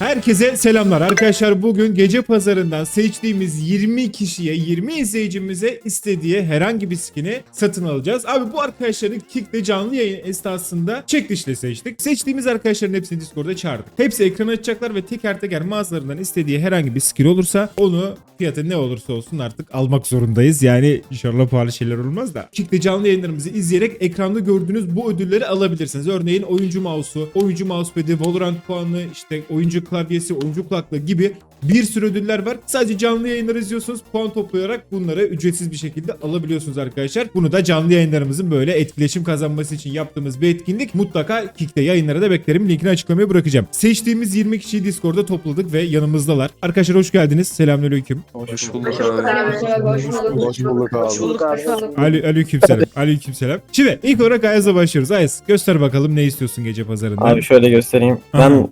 Herkese selamlar arkadaşlar. Bugün gece pazarından seçtiğimiz 20 kişiye, 20 izleyicimize istediği herhangi bir skin'i satın alacağız. Abi bu arkadaşların Kick'te canlı yayın esnasında checklist'le seçtik. Seçtiğimiz arkadaşların hepsini Discord'a çağırdık. Hepsi ekran açacaklar ve teker teker mağazalarından istediği herhangi bir skin olursa onu fiyatı ne olursa olsun artık almak zorundayız. Yani inşallah pahalı şeyler olmaz da. Kick'te canlı yayınlarımızı izleyerek ekranda gördüğünüz bu ödülleri alabilirsiniz. Örneğin oyuncu mouse'u, oyuncu mousepad'i, Valorant puanı, işte oyuncu klavyesi, oyuncu kulaklığı gibi bir sürü ödüller var. Sadece canlı yayınları izliyorsunuz. Puan toplayarak bunları ücretsiz bir şekilde alabiliyorsunuz arkadaşlar. Bunu da canlı yayınlarımızın böyle etkileşim kazanması için yaptığımız bir etkinlik. Mutlaka Kick'te yayınlara da beklerim. Linkini açıklamaya bırakacağım. Seçtiğimiz 20 kişiyi Discord'da topladık ve yanımızdalar. Arkadaşlar hoş geldiniz. Selamünaleyküm. Hoş bulduk Hoş abi. bulduk. Hoş bulduk abi. Hoş bulduk. Bulduk. Ali, aleykümselam. aleykümselam. Şimdi ilk olarak Ayaz'la başlıyoruz. Ayaz göster bakalım ne istiyorsun gece pazarında. Abi şöyle göstereyim. Ben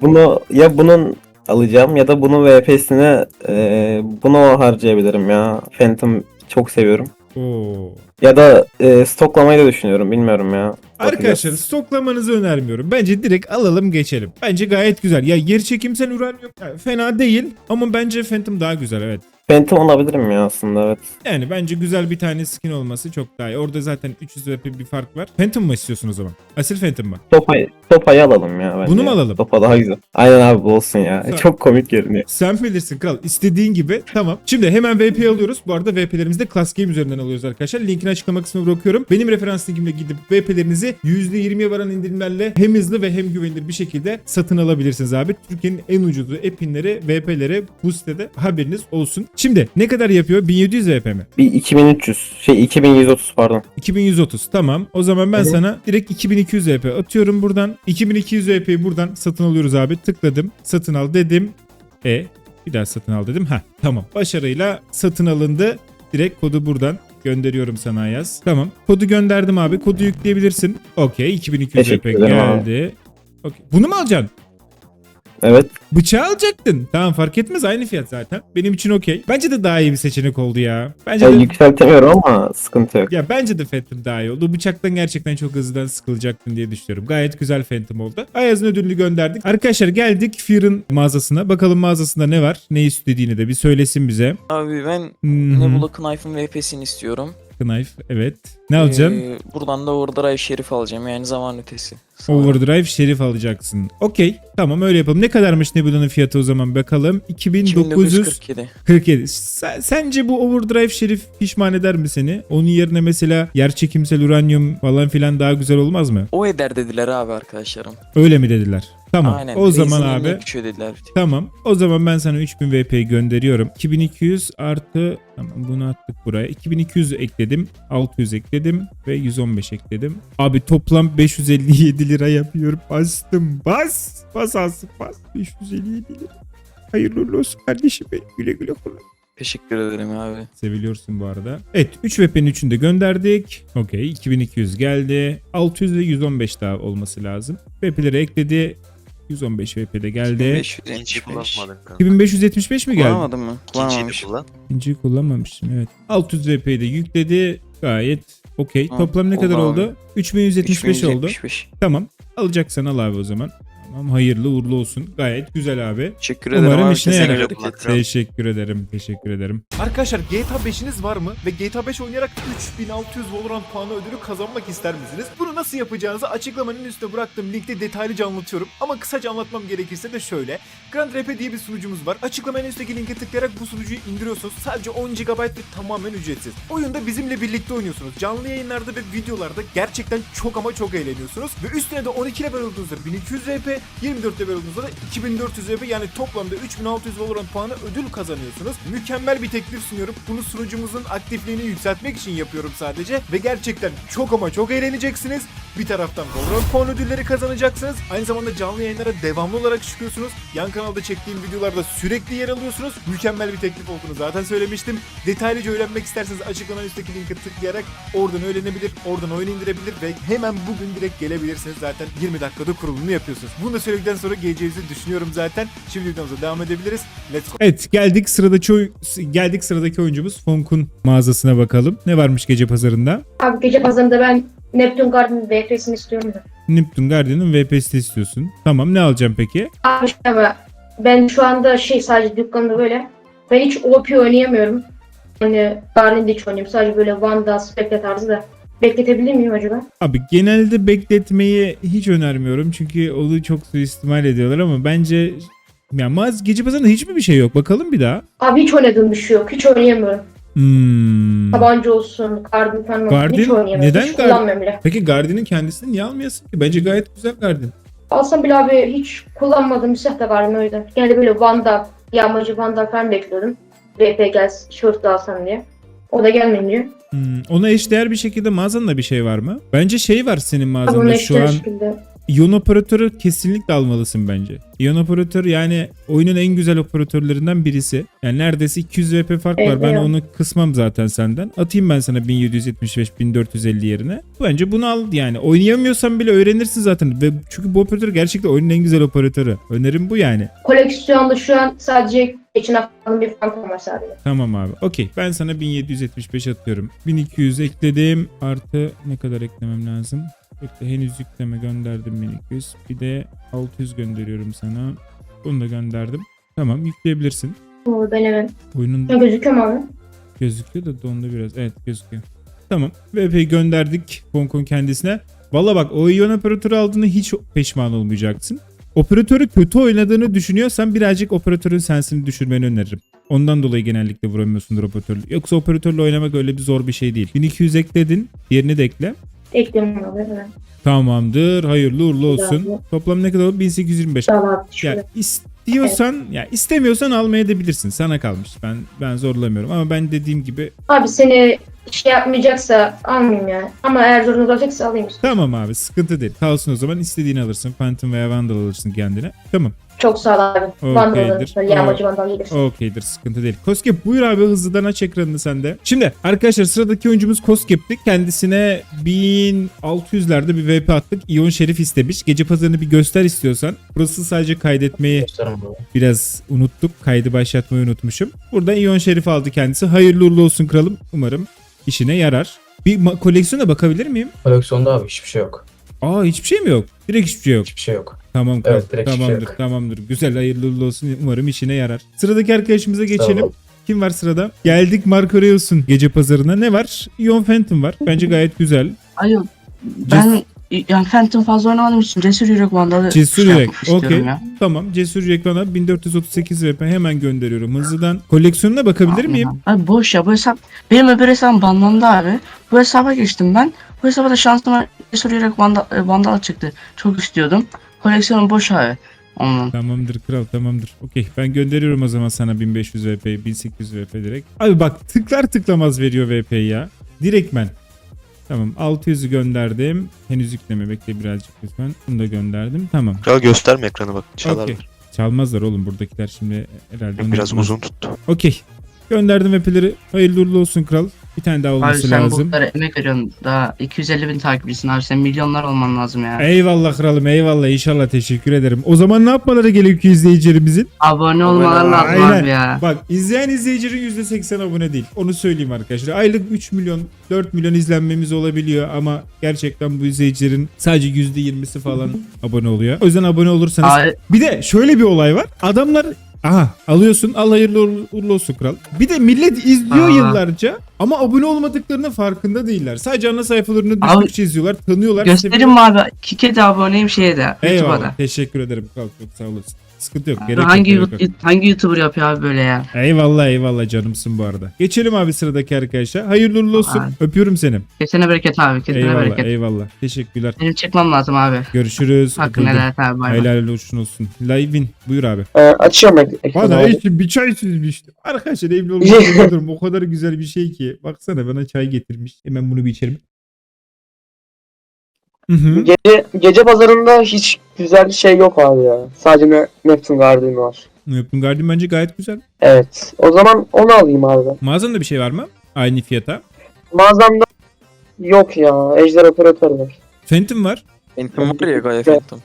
bunu ya bunun alacağım ya da bunun VP'sine e, bunu harcayabilirim ya. Phantom çok seviyorum. Oo. Ya da e, stoklamayı da düşünüyorum. Bilmiyorum ya. Arkadaşlar stoklamanızı önermiyorum. Bence direkt alalım geçelim. Bence gayet güzel. Ya yer çekimsel uranyum yani fena değil ama bence Phantom daha güzel evet. Phantom alabilirim ya aslında evet. Yani bence güzel bir tane skin olması çok daha iyi. Orada zaten 300 VP bir fark var. Phantom mı istiyorsun o zaman? Asil Phantom mı? Topayı, topayı alalım ya bence. Bunu mu alalım? Topa daha güzel. Aynen abi bu olsun ya. Sağ- Çok komik görünüyor. Sen bilirsin kral. İstediğin gibi. Tamam. Şimdi hemen VP alıyoruz. Bu arada VP'lerimizi de Class Game üzerinden alıyoruz arkadaşlar. Linkini açıklama kısmına bırakıyorum. Benim referans linkimle gidip VP'lerinizi %20'ye varan indirimlerle hem hızlı ve hem güvenilir bir şekilde satın alabilirsiniz abi. Türkiye'nin en ucuzu epinleri, VP'leri bu sitede haberiniz olsun. Şimdi ne kadar yapıyor? 1700 VP mi? Bir 2300 şey 2130 pardon. 2130 tamam. O zaman ben Evet. sana direkt 2200 VP atıyorum buradan. 2200 VP'yi buradan satın alıyoruz abi. Tıkladım. Satın al dedim. E bir daha satın al dedim. Ha tamam. Başarıyla satın alındı. Direkt kodu buradan gönderiyorum sana yaz. Tamam. Kodu gönderdim abi. Kodu yükleyebilirsin. Okey. 2200 VP Teşekkür ederim abi. geldi. Okey. Bunu mu alacaksın? Evet. Bıçağı alacaktın. Tamam fark etmez aynı fiyat zaten. Benim için okey. Bence de daha iyi bir seçenek oldu ya. Bence Ya de yükseltemiyorum ama sıkıntı yok. ya bence de Phantom daha iyi oldu. Bıçaktan gerçekten çok hızlıdan sıkılacaktın diye düşünüyorum. Gayet güzel Phantom oldu. Ayaz'ın ödülünü gönderdik. Arkadaşlar geldik Fear'ın mağazasına. Bakalım mağazasında ne var? Ne istediğini de bir söylesin bize. Abi ben Hmm, Nebula Knife'ın VP'sini istiyorum. Knife evet. Ne alacaksın? Ee, buradan da Overdrive Şerif alacağım yani zaman ötesi. Ol. Overdrive Şerif alacaksın. Okey. Tamam öyle yapalım. Ne kadarmış Nebula'nın fiyatı o zaman bakalım. 2947. 2947. Sen- sence bu Overdrive Şerif pişman eder mi seni? Onun yerine mesela yerçekimsel uranyum falan filan daha güzel olmaz mı? O eder dediler abi arkadaşlarım. Öyle mi dediler? Tamam. Aynen. O zaman abi dediler. Tamam. O zaman ben sana 3000 VP gönderiyorum. 2200 artı tamam bunu attık buraya. 2200 ekledim. 600 ekledim ve 115 ekledim. Abi toplam 557 lira yapıyor. Bastım. Bas. Bas Asım bas. 557 lira. Hayırlı uğurlu olsun kardeşim benim. Güle güle kullan. Teşekkür ederim abi. Seviliyorsun bu arada. Evet 3 VP'nin 3'ünü de gönderdik. Okey 2200 geldi. 600 ve 115 daha olması lazım. VP'leri ekledi. 115 VP de geldi. 575. kullanmadın kanka. 2575 mi geldi? Kullanmadın mı? Kullanmamış. kullan. İkinciyi kullanmamışım evet. 600 VP'yi de yükledi. Gayet okey. Toplam ne oldu oldu kadar oldu? 3175 oldu. 375. Tamam. Alacaksan al abi o zaman. Tamam hayırlı uğurlu olsun. Gayet güzel abi. Teşekkür ederim Umarım abi. işine yarar. bereket. Teşekkür ederim. Teşekkür ederim. Arkadaşlar GTA 5'iniz var mı? Ve GTA 5 oynayarak 3600 Valorant puanı ödülü kazanmak ister misiniz? Bunu nasıl yapacağınızı açıklamanın üstüne bıraktığım linkte detaylıca anlatıyorum. Ama kısaca anlatmam gerekirse de şöyle. Grand RP diye bir sunucumuz var. Açıklamanın üstteki linke tıklayarak bu sunucuyu indiriyorsunuz. Sadece 10 GB ve tamamen ücretsiz. Oyunda bizimle birlikte oynuyorsunuz. Canlı yayınlarda ve videolarda gerçekten çok ama çok eğleniyorsunuz. Ve üstüne de 12 level olduğunuzda 1200 RP, 24 level olduğunuzda da 2400 RP yani toplamda 3600 Valorant puanı ödül kazanıyorsunuz. Mükemmel bir teklif sunuyorum. Bunu sunucumuzun aktifliğini yükseltmek için yapıyorum sadece. Ve gerçekten çok ama çok eğleneceksiniz. Bir taraftan Valorant puan ödülleri kazanacaksınız. Aynı zamanda canlı yayınlara devamlı olarak çıkıyorsunuz. Yan kanalda çektiğim videolarda sürekli yer alıyorsunuz. Mükemmel bir teklif olduğunu zaten söylemiştim. Detaylıca öğrenmek isterseniz açıklamanın üstteki linke tıklayarak oradan öğrenebilir, oradan oyun indirebilir ve hemen bugün direkt gelebilirsiniz. Zaten 20 dakikada kurulumunu yapıyorsunuz. Bunu da söyledikten sonra geleceğinizi düşünüyorum zaten. Şimdi videomuza devam edebiliriz. Let's go. Evet geldik sıradaki oy- geldik sıradaki oyuncumuz Fonk'un mağazasına bakalım. Ne varmış gece pazarında? Abi gece pazarında ben Neptune Garden VP'sini istiyorum da. Neptune Guardian'ın VP'sini istiyorsun. Tamam ne alacağım peki? Abi ama ben şu anda şey sadece dükkanda böyle. Ben hiç OP oynayamıyorum. Hani Guardian'da hiç oynayayım. Sadece böyle Wanda, Spectre tarzı da. Bekletebilir miyim acaba? Abi genelde bekletmeyi hiç önermiyorum çünkü onu çok suistimal ediyorlar ama bence ya mağaz gece pazarında hiç mi bir şey yok? Bakalım bir daha. Abi hiç oynadığım bir şey yok. Hiç oynayamıyorum. Hmm. Tabanca olsun, Guardian falan olsun. Hiç oynayamıyorum. Neden hiç kullanmıyorum bile. Peki Guardian'ın kendisini niye almayasın ki? Bence gayet güzel Guardian. Alsam bile abi hiç kullanmadığım bir silah da vardı o yüzden. Genelde böyle Wanda, yağmacı Wanda falan bekliyordum. VP gelsin, short da alsam diye. O da gelmeyince. Hmm. Ona eşdeğer bir şekilde mağazanda bir şey var mı? Bence şey var senin mağazanda şu an. şekilde. İyon operatörü kesinlikle almalısın bence. İyon operatör yani oyunun en güzel operatörlerinden birisi. Yani neredeyse 200 VP fark var. Evet, Ben evet. onu kısmam zaten senden. Atayım ben sana 1775 1450 yerine. Bence bunu al yani. Oynayamıyorsan bile öğrenirsin zaten. Ve çünkü bu operatör gerçekten oyunun en güzel operatörü. Önerim bu yani. Koleksiyonda şu an sadece geçen haftanın bir var sadece. Tamam abi. Okey. Ben sana 1775 atıyorum. 1200 ekledim. Artı ne kadar eklemem lazım? Bekle henüz yükleme gönderdim 1200. Bir de 600 gönderiyorum sana. Bunu da gönderdim. Tamam yükleyebilirsin. Oo, ben hemen. Oyunun Ne gözüküyor mu abi? gözüküyor da dondu biraz. Evet gözüküyor. Tamam. VP'yi gönderdik Hongkong kendisine. Valla bak o iyon operatörü aldığında hiç pişman olmayacaksın. Operatörü kötü oynadığını düşünüyorsan birazcık operatörün sensini düşürmeni öneririm. Ondan dolayı genellikle vuramıyorsundur operatörle. Yoksa operatörle oynamak öyle bir zor bir şey değil. 1200 ekledin. Diğerini de ekle. Abi. hemen. Tamamdır. Hayırlı uğurlu olsun. Bravo. Toplam ne kadar oldu? 1825. Daha rahat şöyle. Ya istiyorsan ya istemiyorsan almayabilirsin. Sana kalmış. Ben ben zorlamıyorum ama ben dediğim gibi Abi seni şey yapmayacaksa almayayım ya. Ama eğer zorunlu olacaksa alayım. tamam abi sıkıntı değil. Kalsın o zaman istediğini alırsın. Phantom veya Vandal alırsın kendine. Tamam. Çok sağ ol abi. Vandal Okeydir. alırım. Böyle Yağmacı vandal gelirsin. Okeydir sıkıntı değil. Koskep buyur abi hızlıdan aç ekranını sende. Şimdi arkadaşlar sıradaki oyuncumuz Koskep'ti. Kendisine 1600'lerde bir VP attık. İyon Şerif istemiş. Gece pazarını bir göster istiyorsan. Burası sadece kaydetmeyi biraz unuttuk. Kaydı başlatmayı unutmuşum. Burada İyon Şerif aldı kendisi. Hayırlı uğurlu olsun kralım. Umarım işine yarar. Bir ma- koleksiyona bakabilir miyim? Koleksiyonda abi hiçbir şey yok. Aa hiçbir şey mi yok? Direkt hiçbir şey yok. Hiçbir şey yok. Tamam kral. Evet, şey tamamdır. yok. Tamamdır. Güzel hayırlı uğurlu olsun. Umarım işine yarar. Sıradaki arkadaşımıza geçelim. Tamam. Kim var sırada? Geldik Marco Reus'un gece pazarına. Ne var? Ion Phantom var. Bence gayet güzel. Hayır. Ben yani Phantom fazla oynamadığım için Cesur Yürek Vandal'ı Cesur şey Yürek, okey. Tamam. Cesur Yürek bana 1438 VP hemen gönderiyorum. Hızlıdan koleksiyonuna bakabilir miyim? Abi boş ya bu hesap. Benim öbür hesabım banlandı abi. Bu hesaba geçtim ben. Bu hesaba da şansıma Cesur Yürek Vandal, e, Vandal çıktı. Çok istiyordum. Koleksiyonum boş abi. Ondan. Tamamdır kral tamamdır. Okey ben gönderiyorum o zaman sana 1500 VP 1800 VP direkt. Abi bak tıklar tıklamaz veriyor VP'yi ya. Direktmen. Tamam 600'ü gönderdim. Henüz yükleme bekle birazcık lütfen. Bunu da gönderdim. Tamam. Ya gösterme ekranı bak çalarlar. Okey. Çalmazlar oğlum buradakiler şimdi herhalde. Biraz uzun tuttu. Okey. Gönderdim VP'leri. Hayırlı uğurlu olsun kral. Bir tane daha Abi olması sen lazım. bu kadar emek veriyorsun. Daha 250 bin takipçisin abi. Sen milyonlar olman lazım ya. Eyvallah kralım eyvallah inşallah teşekkür ederim. O zaman ne yapmaları gerekiyor izleyicilerimizin? Abone olmalar Abone- lazım Aynen. abi ya. Bak izleyen izleyicinin %80 abone değil. Onu söyleyeyim arkadaşlar. Aylık 3 milyon 4 milyon izlenmemiz olabiliyor ama gerçekten bu izleyicilerin sadece %20'si falan abone oluyor. O yüzden abone olursanız. Abi, Bir de şöyle bir olay var. Adamlar Aha alıyorsun al hayırlı uğurlu- olsun kral. Bir de millet izliyor Aa. yıllarca ama abone olmadıklarının farkında değiller. Sadece ana sayfalarını Abi, düştükçe izliyorlar, tanıyorlar. göstereyim mi abi? Kike de aboneyim şeye de. YouTube'a Eyvallah. da. Teşekkür ederim kral çok sağ olasın. Sıkıntı yok. Gerek hangi, yok, gerek yok. hangi YouTuber yapıyor abi böyle ya? Eyvallah eyvallah canımsın bu arada. Geçelim abi sıradaki arkadaşa. Hayırlı uğurlu olsun. Abi. Öpüyorum seni. Kesene bereket abi. Kesene Eyvallah bereket. eyvallah. Teşekkürler. Benim çıkmam lazım abi. Görüşürüz. Öpüldüm. helal abi. Bay. Helal olsun olsun. Live'in. Buyur abi. Ee, açıyorum Bana için bir çay süzmüş. Arkadaşlar evli olmak durum o kadar güzel bir şey ki. Baksana bana çay getirmiş. Hemen bunu bir içerim. Hı hı. Gece, gece pazarında hiç güzel bir şey yok abi ya. Sadece ne, Neptune Guardian var. Neptune Guardian bence gayet güzel. Evet. O zaman onu alayım abi. Mağazanda bir şey var mı? Aynı fiyata. Mağazamda yok ya. Ejder operatör var. Phantom var. Phantom var ya Gaia Evet. Phantom.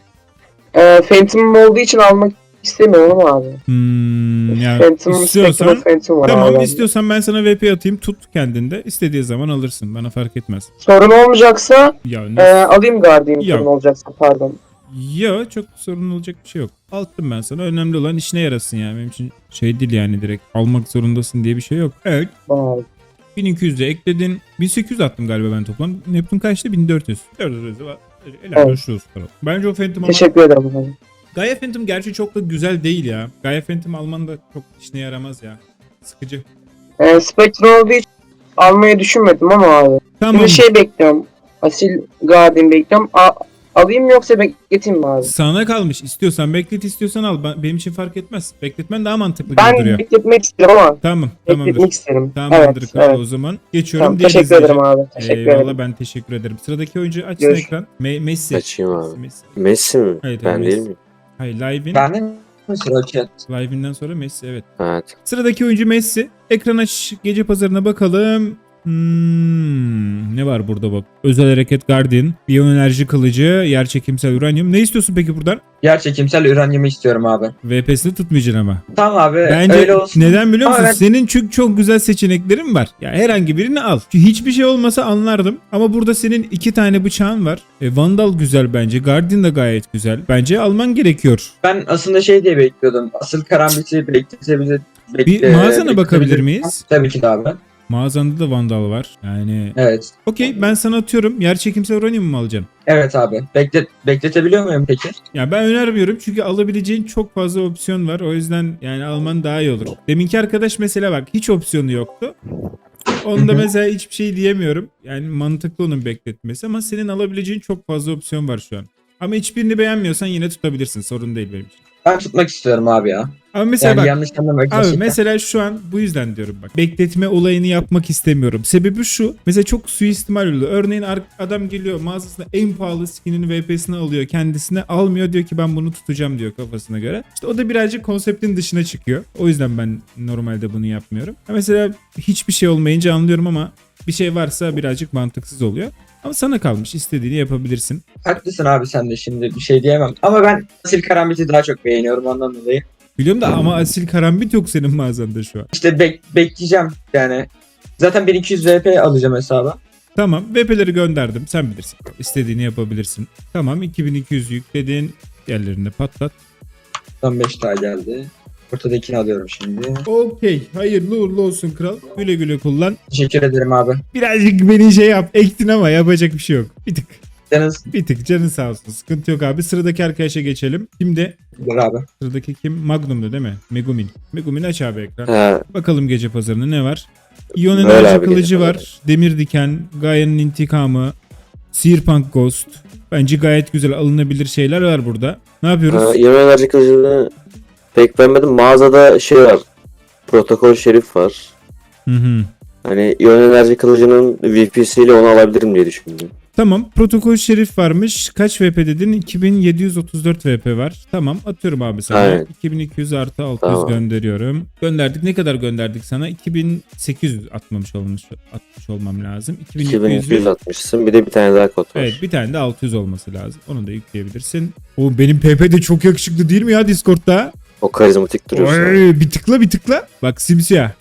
Ee, Phantom'um olduğu için almak istemiyorum abi. Hmm, yani Phantom'um istiyorsan Phantom var Tamam abi. istiyorsan ben sana VP atayım tut kendinde. İstediği zaman alırsın. Bana fark etmez. Sorun olmayacaksa Ya e, alayım Guardian Yok. sorun olacaksa pardon. Yo çok sorun olacak bir şey yok. Alttım ben sana. Önemli olan işine yarasın yani. Benim için şey değil yani direkt almak zorundasın diye bir şey yok. Evet. Abi. 1200 de ekledin. 1800 attım galiba ben toplam. Neptun kaçtı? 1400. 400 var. Helal Evet. olsun. Bence o Phantom. Teşekkür ederim. Gaia Phantom gerçi çok da güzel değil ya. Gaia Phantom alman da çok işine yaramaz ya. Sıkıcı. Ee, Spectre olduğu için almayı düşünmedim ama abi. Tamam. Şimdi şey bekliyorum. Asil Guardian bekliyorum. A- alayım mı yoksa bekleteyim mi abi? Sana kalmış. İstiyorsan beklet istiyorsan al. Ben- Benim için fark etmez. Bekletmen daha mantıklı gibi Ben duruyor. bekletmek isterim ama Tamam. Tamamdır. bekletmek isterim. Tamamdır evet, kral evet. o zaman. Geçiyorum. Tamam, diğer teşekkür izleyici. ederim abi. Teşekkür Eyvallah ederim. ben teşekkür ederim. Sıradaki oyuncu açsın Görüş- ekran. Me- Messi. Açayım abi. Messi. Messi mi? Evet, ben evet, değil Messi. miyim? Hayır live'in. Ben mi sıra chat? Live'inden sonra Messi evet. Evet. Sıradaki oyuncu Messi. Ekran aç gece pazarına bakalım. Hmm, ne var burada bak. Özel hareket Guardian, biyon enerji kılıcı, yerçekimsel uranyum. Ne istiyorsun peki buradan? Yer çekimsel uranyumu istiyorum abi. VP'sini tutmayacaksın ama. Tamam abi Bence öyle olsun. neden biliyor musun? Ama ben- Senin çünkü çok güzel seçeneklerin var. Ya herhangi birini al. Çünkü hiçbir şey olmasa anlardım. Ama burada senin iki tane bıçağın var. E, Vandal güzel bence. Guardian da gayet güzel. Bence alman gerekiyor. Ben aslında şey diye bekliyordum. Asıl karambiti bekletebilir. Bir mağazana bakabilir miyiz? Tabii ki de abi. Mağazanda da Vandal var. Yani Evet. okey ben sana atıyorum. Yerçekimsel uranyum mu alacaksın? Evet abi. Beklet bekletebiliyor muyum peki? Ya ben önermiyorum çünkü alabileceğin çok fazla opsiyon var. O yüzden yani alman daha iyi olur. Deminki arkadaş mesela bak hiç opsiyonu yoktu. Onda mesela hiçbir şey diyemiyorum. Yani mantıklı onun bekletmesi ama senin alabileceğin çok fazla opsiyon var şu an. Ama hiçbirini beğenmiyorsan yine tutabilirsin. Sorun değil benim için. Ben tutmak istiyorum abi ya. Ama mesela Yani bak yanlış anlamak Abi gerçekten. mesela şu an bu yüzden diyorum bak. Bekletme olayını yapmak istemiyorum. Sebebi şu. Mesela çok suistimal oluyor. Örneğin adam geliyor mağazasında en pahalı skinini VP'sini alıyor. Kendisine almıyor diyor ki ben bunu tutacağım diyor kafasına göre. İşte o da birazcık konseptin dışına çıkıyor. O yüzden ben normalde bunu yapmıyorum. Mesela hiçbir şey olmayınca anlıyorum ama bir şey varsa birazcık mantıksız oluyor. Ama sana kalmış. istediğini yapabilirsin. Haklısın abi sen de şimdi bir şey diyemem. Ama ben asil karambiti daha çok beğeniyorum ondan dolayı. Biliyorum da ama asil karambit yok senin mağazanda şu an. İşte bek- bekleyeceğim yani. Zaten 1200 VP alacağım hesaba. Tamam VP'leri gönderdim sen bilirsin. İstediğini yapabilirsin. Tamam 2200 yükledin. Diğerlerini patlat. Son 5 daha geldi. Ortadakini alıyorum şimdi. Okey hayırlı uğurlu olsun kral. Güle güle kullan. Teşekkür ederim abi. Birazcık beni şey yap ektin ama yapacak bir şey yok. Bir tık Canınız bir tık canın sağ olsun. Sıkıntı yok abi. Sıradaki arkadaşa geçelim. Kimde? bilir abi. Sıradaki kim? Magnum'da değil mi? Megumin. Megumin aç abi ekran. Ha, Bakalım gece pazarında ne var? İyon Böyle enerji abi kılıcı gece var. Demir diken, Gaia'nın intikamı, Searpunk Ghost. Bence gayet güzel alınabilir şeyler var burada. Ne yapıyoruz? ha, Yemen enerji kılıcını pek beğenmedim. Mağazada şey var. Protokol şerif var. Hı hı. Hani iyon enerji kılıcının VP'siyle onu alabilirim diye düşündüm. Tamam. Protokol şerif varmış. Kaç VP dedin? 2734 VP var. Tamam. Atıyorum abi sana. Aynen. 2200 artı 600 Tamam. gönderiyorum. Gönderdik. Ne kadar gönderdik sana? 2800 atmamış olmuş atmış olmam lazım. 2200 2200 atmışsın. Bir de bir tane daha kod var. Evet bir tane de 600 olması lazım. Onu da yükleyebilirsin. O benim PP de çok yakışıklı değil mi ya Discord'da? O karizmatik duruyorsun. Oy, bir tıkla bir tıkla. Bak simsiyah.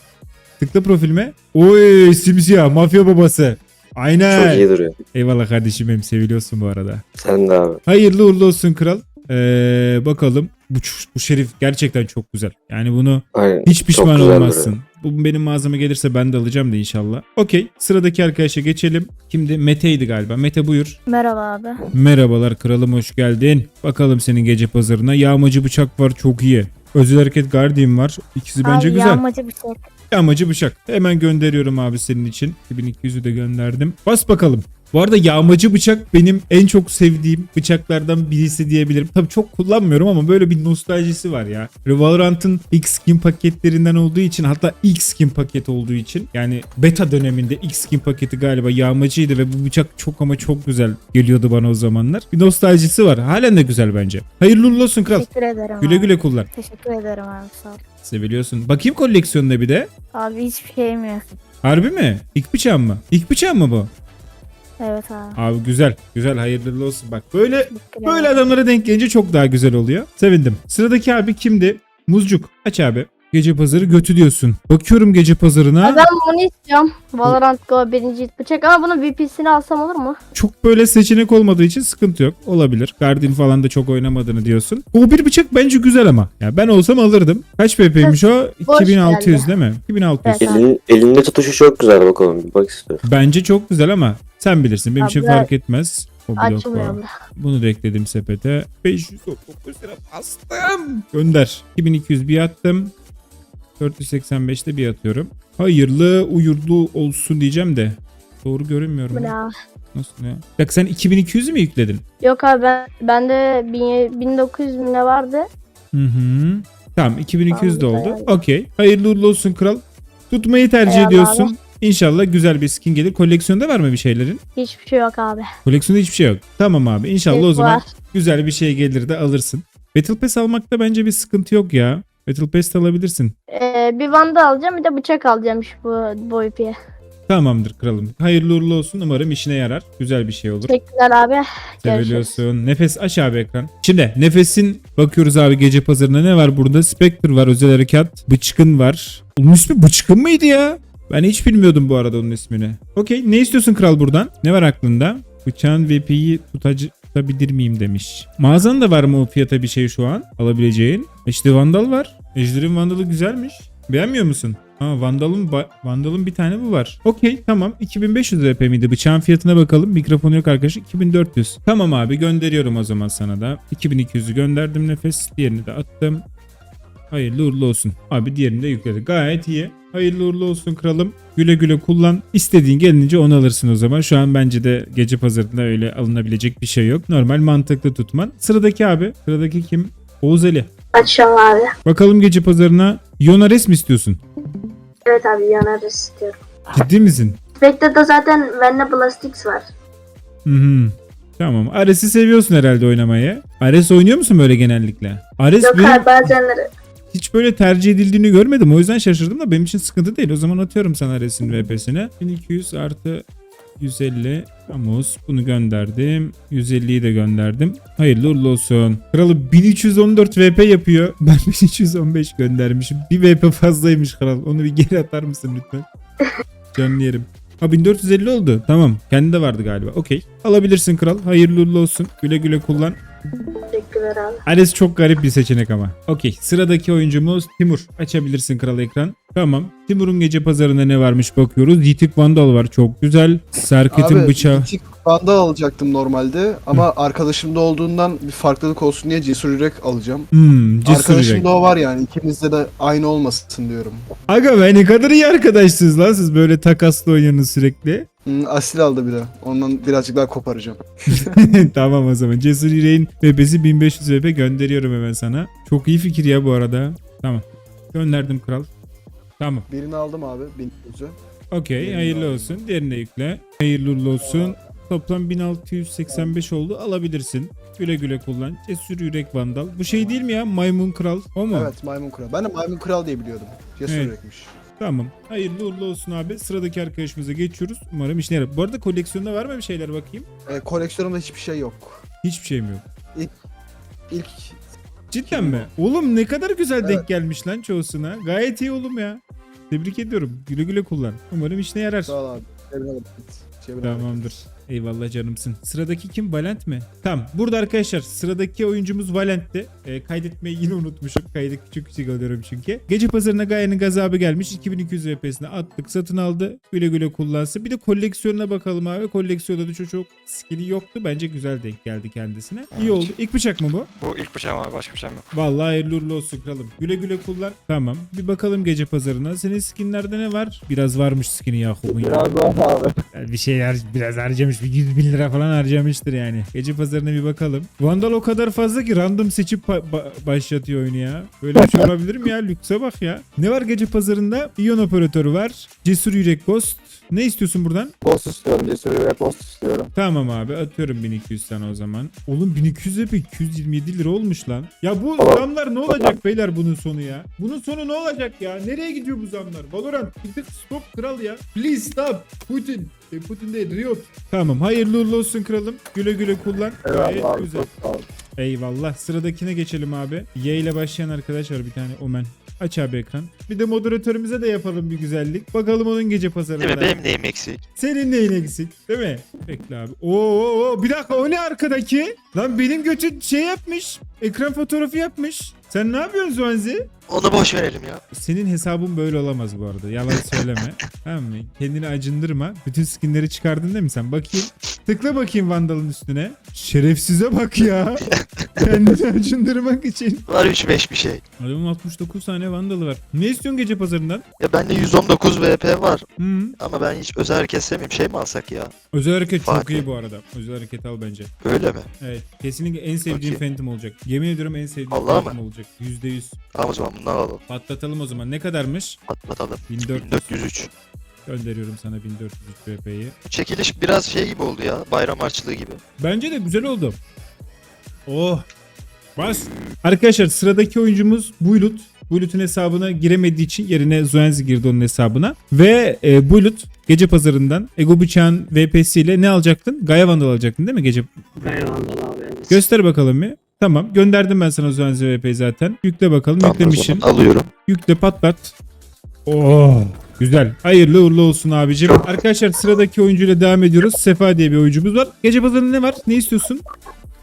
Tıkla profilime. Oy simsiyah mafya babası. Aynen. Çok iyi duruyor. Eyvallah kardeşim benim seviliyorsun bu arada. Sen de abi. Hayırlı uğurlu olsun kral. Ee, bakalım. Bu, bu şerif gerçekten çok güzel. Yani bunu Aynen. hiç pişman olmazsın. Bu benim mağazama gelirse ben de alacağım da inşallah. Okey. Sıradaki arkadaşa geçelim. Kimdi? Mete'ydi galiba. Mete buyur. Merhaba abi. Merhabalar kralım hoş geldin. Bakalım senin gece pazarına. Yağmacı bıçak var çok iyi. Özel hareket Guardian var. İkisi bence abi güzel. yağmacı şey. Yağmacı bıçak. Hemen gönderiyorum abi senin için. 2200'ü de gönderdim. Bas bakalım. Bu arada yağmacı bıçak benim en çok sevdiğim bıçaklardan birisi diyebilirim. Tabii çok kullanmıyorum ama böyle bir nostaljisi var ya. Valorant'ın ilk skin paketlerinden olduğu için hatta ilk skin paket olduğu için yani beta döneminde ilk skin paketi galiba yağmacıydı ve bu bıçak çok ama çok güzel geliyordu bana o zamanlar. Bir nostaljisi var. Halen de güzel bence. Hayırlı uğurlu olsun kral. Teşekkür ederim Güle abi. güle kullan. Teşekkür ederim abi sağ ol. Seviliyorsun. Bakayım koleksiyonuna bir de. Abi hiçbir şeyim yok. Harbi mi? İlk bıçağın mı? İlk bıçağın mı bu? Evet abi. Abi güzel. Güzel hayırlı olsun. Bak böyle böyle adamlara denk gelince çok daha güzel oluyor. Sevindim. Sıradaki abi kimdi? Muzcuk. Aç abi. Gece pazarı götü diyorsun. Bakıyorum gece pazarına. Ben bunu istiyorum. Valorant Go birinci bıçak ama bunun VP'sini alsam olur mu? Çok böyle seçenek olmadığı için sıkıntı yok. Olabilir. Guardian falan da çok oynamadığını diyorsun. O bir bıçak bence güzel ama. Ya ben olsam alırdım. Kaç PP'ymiş o? Boş 2600 geldi. değil mi? 2600. Evet. Elin, elinde tutuşu çok güzel bakalım. Bir bak istiyorum. Bence çok güzel ama sen bilirsin. Benim için Abi, fark etmez. O blok Açılmıyor. Bunu da ekledim sepete. 519 lira bastım. Gönder. 2200 bir attım. 485'te bir atıyorum. Hayırlı uyurlu olsun diyeceğim de. Doğru görünmüyorum. Abi? Nasıl ya? Bak sen 2200'ü mü yükledin? Yok abi ben bende bin- 1900 bin ne vardı? Hı hı. Tamam 2200 de oldu. Okey. Hayırlı uğurlu olsun kral. Tutmayı tercih Eyvallah ediyorsun. İnşallah güzel bir skin gelir. Koleksiyonda var mı bir şeylerin? Hiçbir şey yok abi. Koleksiyonda hiçbir şey yok. Tamam abi. İnşallah o Yok, zaman var. güzel bir şey gelir de alırsın. Battle Pass almakta bence bir sıkıntı yok ya. Battle de alabilirsin. Ee, bir Vanda alacağım bir de bıçak alacağım şu bu, bu VP'ye. Tamamdır kralım. Hayırlı uğurlu olsun. Umarım işine yarar. Güzel bir şey olur. Teşekkürler abi. Seviliyorsun. Nefes aç abi ekran. Şimdi nefesin bakıyoruz abi gece pazarına ne var burada? Spectre var, özel harekat. Bıçkın var. Onun ismi Bıçkın mıydı ya? Ben hiç bilmiyordum bu arada onun ismini. Okey ne istiyorsun kral buradan? Ne var aklında? Bıçağın VP'yi tutacı tutabilir miyim demiş. Mağazan da var mı o fiyata bir şey şu an alabileceğin? İşte Vandal var. Ejder'in Vandal'ı güzelmiş. Beğenmiyor musun? Ha Vandal'ın Vandal'ın bir tane bu var. Okey tamam 2500 VP miydi? Bıçağın fiyatına bakalım. Mikrofonu yok arkadaşlar 2400. Tamam abi gönderiyorum o zaman sana da. 2200'ü gönderdim nefes. Diğerini de attım. Hayırlı uğurlu olsun. Abi diğerini de yükledik. Gayet iyi. Hayırlı uğurlu olsun kralım. Güle güle kullan. İstediğin gelince onu alırsın o zaman. Şu an bence de gece pazarında öyle alınabilecek bir şey yok. Normal mantıklı tutman. Sıradaki abi. Sıradaki kim? Oğuz Ali. Açacağım abi. Bakalım gece pazarına Yonares mi istiyorsun? Evet abi yanarız istiyorum. Ciddi misin? Spectre'da zaten Vanilla Blastix var. Hı hı. Tamam. Ares'i seviyorsun herhalde oynamayı. Ares oynuyor musun böyle genellikle? Ares benim bazenleri. Hiç böyle tercih edildiğini görmedim. O yüzden şaşırdım da benim için sıkıntı değil. O zaman atıyorum sana Ares'in VP'sine. 1200 artı 150 Amos bunu gönderdim. 150'yi de gönderdim. Hayırlı uğurlu olsun. Kralı 1314 VP yapıyor. Ben 1315 göndermişim. Bir VP fazlaymış kral. Onu bir geri atar mısın lütfen? Canını yerim. Ha 1450 oldu. Tamam. Kendi de vardı galiba. Okey. Alabilirsin kral. Hayırlı uğurlu olsun. Güle güle kullan. Teşekkürler abi. Ares çok garip bir seçenek ama. Okey. Sıradaki oyuncumuz Timur. Açabilirsin kral ekran. Tamam. Timur'un gece pazarında ne varmış bakıyoruz. Yitik Vandal var. Çok güzel. Serket'in bıçağı. Mythic Vandal alacaktım normalde ama arkadaşımda olduğundan bir farklılık olsun diye Cesur Yürek alacağım. Hmm, cesur yürek. Arkadaşımda o var yani ikimizde de aynı olmasın diyorum. Aga be ne kadar iyi arkadaşsınız lan siz böyle takaslı oynuyorsunuz sürekli. Hmm, Asil aldı bir de. Ondan birazcık daha koparacağım. tamam o zaman. Cesur Yüreğin VP'si 1500 VP gönderiyorum hemen sana. Çok iyi fikir ya bu arada. Tamam. Gönderdim kral. Tamam. Birini aldım abi 1100'ü. Okey hayırlı aldım. olsun. Diğerini de yükle. Hayırlı olsun. Toplam 1685 oldu. Alabilirsin. Güle güle kullan. Cesur Yürek Vandal. Bu şey değil mi ya? Maymun Kral. O mu? Evet Maymun Kral. Ben de Maymun Kral diye biliyordum. Cesur Evet. Yürek'miş. Tamam. Hayırlı uğurlu olsun abi. Sıradaki arkadaşımıza geçiyoruz. Umarım işine yarar. Bu arada koleksiyonda var mı bir şeyler bakayım? E, koleksiyonumda hiçbir şey yok. Hiçbir şey mi yok? İlk Cidden mi? Oğlum ne kadar güzel denk Evet. gelmiş lan çoğusuna. Gayet iyi oğlum ya. Tebrik ediyorum. Güle güle kullan. Umarım işine yarar. sağ ol abi. Bak. Tamamdır. Eyvallah canımsın. Sıradaki kim? Valent mi? Tamam. Burada arkadaşlar sıradaki oyuncumuz Valent'ti. Ee, kaydetmeyi yine unutmuşum. Kaydı küçük küçük alıyorum çünkü. Gece pazarına Gaya'nın gazabı gelmiş. 2200 VP'sine attık. Satın aldı. Güle güle kullansın. Bir de koleksiyonuna bakalım abi. Koleksiyonda da çok çok skill'i yoktu. Bence güzel denk geldi kendisine. İyi oldu. İlk bıçak mı bu? Bu ilk bıçağım abi başka bıçağım yok. Vallahi hayırlı uğurlu olsun kralım. Güle güle kullan. Tamam. Bir bakalım gece pazarına. Senin skinlerde ne var? Biraz varmış skini Yakup'un. ya. Biraz daha abi. Yani bir şey har- biraz harcamış. Bir 100 bin lira falan harcamıştır yani. Gece pazarına bir bakalım. Vandal o kadar fazla ki random seçip ba- başlatıyor oyunu ya. Böyle bir şey olabilir mi ya? Lükse bak ya. Ne var gece pazarında? İyon operatörü var. Cesur yürek ghost. Ne istiyorsun buradan? Post istiyorum. Cesur Yürek post istiyorum. Tamam abi atıyorum 1200 sana o zaman. Oğlum 1200 de 227 lira olmuş lan. Ya bu zamlar ne olacak beyler bunun sonu ya? Bunun sonu ne olacak ya? Nereye gidiyor bu zamlar? Valorant bir tık stop kral ya. Please stop. Putin. E, Putin değil Riot. Tamam hayırlı uğurlu olsun kralım. Güle güle kullan. Gayet güzel. Eyvallah. Sıradakine geçelim abi. Y ile başlayan arkadaş var bir tane Omen. Aç abi ekran. Bir de moderatörümüze de yapalım bir güzellik. Bakalım onun gece pazarında. neyim eksik? Senin neyin eksik değil mi? Bekle abi. Oo, oo, oo, bir dakika o ne arkadaki? Lan benim götü şey yapmış. Ekran fotoğrafı yapmış. Sen ne yapıyorsun Zuanzi? Onu boş verelim ya. Senin hesabın böyle olamaz bu arada. Yalan söyleme. tamam mı? Kendini acındırma. Bütün skinleri çıkardın değil mi sen? Bakayım. Tıkla bakayım Vandal'ın üstüne. Şerefsize bak ya. Kendini acındırmak için. Var 3-5 bir şey. Adamın 69 tane Vandal'ı var. Ne istiyorsun gece pazarından? Ya bende 119 VP var. Hı. Ama ben hiç özel hareket sevmiyorum. Şey mi alsak ya? Özel hareket çok Fatih. iyi bu arada. Özel hareket al bence. Öyle mi? Evet. Kesinlikle en sevdiğim Okey. Phantom olacak. Yemin ediyorum en sevdiğim Allah Phantom olacak. %100. Tamam o zaman bundan alalım. Patlatalım o zaman. Ne kadarmış? Atlatalım. 1400. 1403. Gönderiyorum sana 1403 VP'yi. Bu çekiliş biraz şey gibi oldu ya. Bayram harçlığı gibi. Bence de güzel oldu. Oh. Bas. Arkadaşlar sıradaki oyuncumuz Bulut. Bulut'un hesabına giremediği için yerine Zuenzi girdi onun hesabına. Ve e, Bulut gece pazarından Ego Bıçağın VP'siyle ne alacaktın? Gaya Vandal alacaktın değil mi gece? Gaya Vandal abi. Göster bakalım bir. Tamam gönderdim ben sana Zuenzi VP'yi zaten. Yükle bakalım. Tamam zaman alıyorum. Yükle patlat. Oh. Güzel. Hayırlı uğurlu olsun abicim. Arkadaşlar sıradaki oyuncuyla devam ediyoruz. Sefa diye bir oyuncumuz var. Gece pazarında ne var? Ne istiyorsun?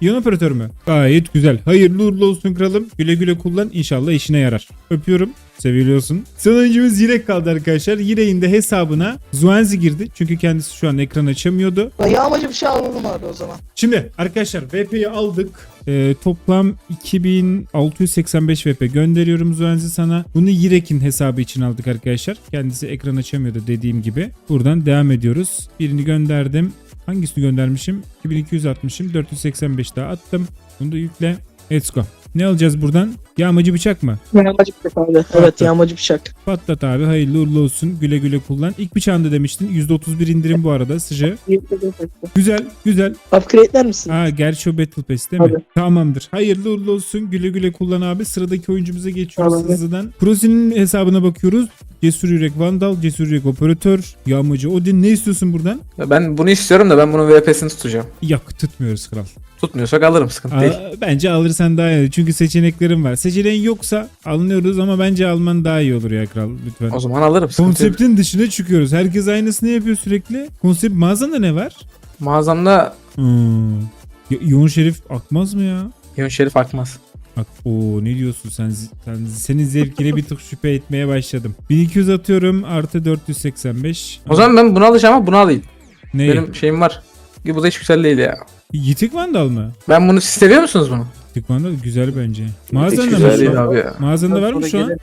Yan operatör mü? Gayet güzel. Hayırlı uğurlu olsun kralım. Güle güle kullan. İnşallah işine yarar. Öpüyorum. Seviliyorsun. Son oyuncumuz Yirek kaldı arkadaşlar. Yirek'in de hesabına Zuenzi girdi. Çünkü kendisi şu an ekran açamıyordu. Yağmacı bir şey alalım abi o zaman. Şimdi arkadaşlar VP'yi aldık. Ee, toplam 2685 VP gönderiyorum Zuenzi sana. Bunu Yirek'in hesabı için aldık arkadaşlar. Kendisi ekran açamıyordu dediğim gibi. Buradan devam ediyoruz. Birini gönderdim. Hangisini göndermişim? 2260'ım. 485 daha attım. Bunu da yükle. Let's go. Ne alacağız buradan? Yağmacı bıçak mı? Yağmacı bıçak abi. Evet yağmacı bıçak. Patlat abi. Hayırlı uğurlu olsun. Güle güle kullan. İlk bıçağında demiştin. %31 indirim bu arada. Sıcı. Güzel. Güzel. Upgrade'ler misin? Ha gerçi o Battle Pass değil mi? Tabii. Tamamdır. Hayırlı uğurlu olsun. Güle güle kullan abi. Sıradaki oyuncumuza geçiyoruz Tamam. hızlıdan. Prosi'nin hesabına bakıyoruz. Cesur Yürek Vandal, Cesur Yürek Operatör, Yağmacı Odin. Ne istiyorsun buradan? Ben bunu istiyorum da ben bunun VP'sini tutacağım. Yok tutmuyoruz kral. Tutmuyorsak alırım sıkıntı değil. Aa, bence alırsan daha iyi. Çünkü seçeneklerin var. Seçeneğin yoksa alınıyoruz ama bence alman daha iyi olur ya kral lütfen. O zaman alırım sıkıntı. Konseptin dışına çıkıyoruz. Herkes aynısını yapıyor sürekli. Konsept mağazanda ne var? Mağazamda Hmm. Ya, yoğun şerif akmaz mı ya? Yön Şerif akmaz. Bak o ne diyorsun sen, sen senin zevkine bir tık şüphe etmeye başladım. 1200 atıyorum artı 485. O zaman ben bunu alacağım ama bunu alayım. ne? Benim şeyim var. Bu da hiç güzel değil ya. Yitik Vandal mı? Ben bunu siz seviyor musunuz bunu? Yitik Vandal güzel bence. Mağazanda mı güzel şu an? abi ya. Mağazanda var mı şu an?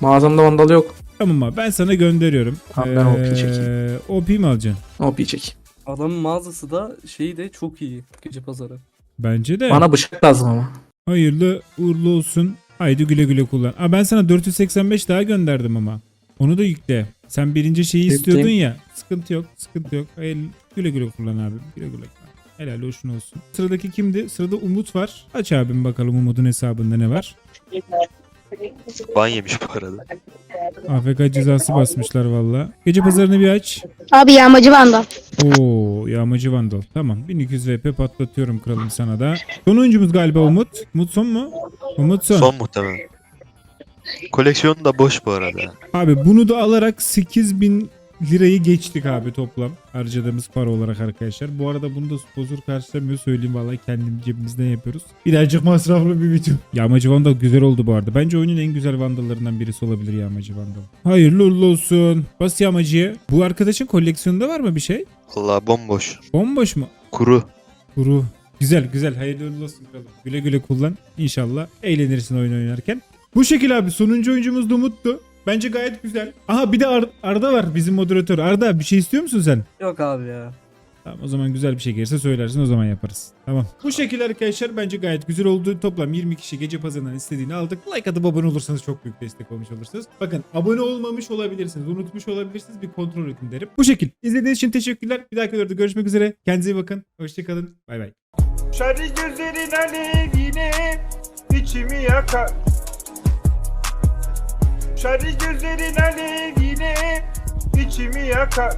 Mağazamda vandal yok. Tamam abi ben sana gönderiyorum. Tamam, ben OP çekeyim. OP mi alacaksın? OP çek. Adamın mağazası da şeyi de çok iyi. Gece pazarı. Bence de. Bana bıçak lazım ama. Hayırlı uğurlu olsun. Haydi güle güle kullan. Aa, ben sana 485 daha gönderdim ama. Onu da yükle. Sen birinci şeyi Yükleyeyim. istiyordun ya. Sıkıntı yok. Sıkıntı yok. Hayırlı, güle güle kullan abi. Güle güle kullan. Helal hoşun olsun. Sıradaki kimdi? Sırada Umut var. Aç abim bakalım Umut'un hesabında ne var. Ban yemiş bu arada. AFK cezası basmışlar valla. Gece pazarını bir aç. Abi yağmacı vandal. Oo yağmacı vandal. Tamam 1200 VP patlatıyorum kralım sana da. Son oyuncumuz galiba Umut. Umut son mu? Umut son. Son muhtemelen. Koleksiyonu da boş bu arada. Abi bunu da alarak 8000 lirayı geçtik abi toplam harcadığımız para olarak arkadaşlar. Bu arada bunu da sponsor karşılamıyor söyleyeyim vallahi kendim cebimizden yapıyoruz. Birazcık masraflı bir video. Yağmacı Vandal güzel oldu bu arada. Bence oyunun en güzel vandallarından birisi olabilir Yağmacı Vandal. Hayırlı uğurlu olsun. Bas Yağmacı'ya. Bu arkadaşın koleksiyonunda var mı bir şey? Allah bomboş. Bomboş mu? Kuru. Kuru. Güzel güzel. Hayırlı uğurlu olsun kralım. Güle güle kullan. İnşallah eğlenirsin oyun oynarken. Bu şekil abi. Sonuncu oyuncumuz da Umut'tu. Bence gayet güzel. Aha bir de Ar- Arda var bizim moderatör. Arda bir şey istiyor musun sen? Yok abi ya. Tamam o zaman güzel bir şey gelirse söylersin o zaman yaparız. Tamam. Bu şekilde arkadaşlar bence gayet güzel oldu. Toplam 20 kişi gece pazarından istediğini aldık. Like atıp abone olursanız çok büyük destek olmuş olursunuz. Bakın abone olmamış olabilirsiniz. Unutmuş olabilirsiniz. Bir kontrol edin derim. Bu şekil. İzlediğiniz için teşekkürler. Bir dahaki videoda görüşmek üzere. Kendinize iyi bakın. Hoşçakalın. Bay bay. Şarj gözlerin alevine içimi yakar. Şarj gözlerin alevine içimi yakar.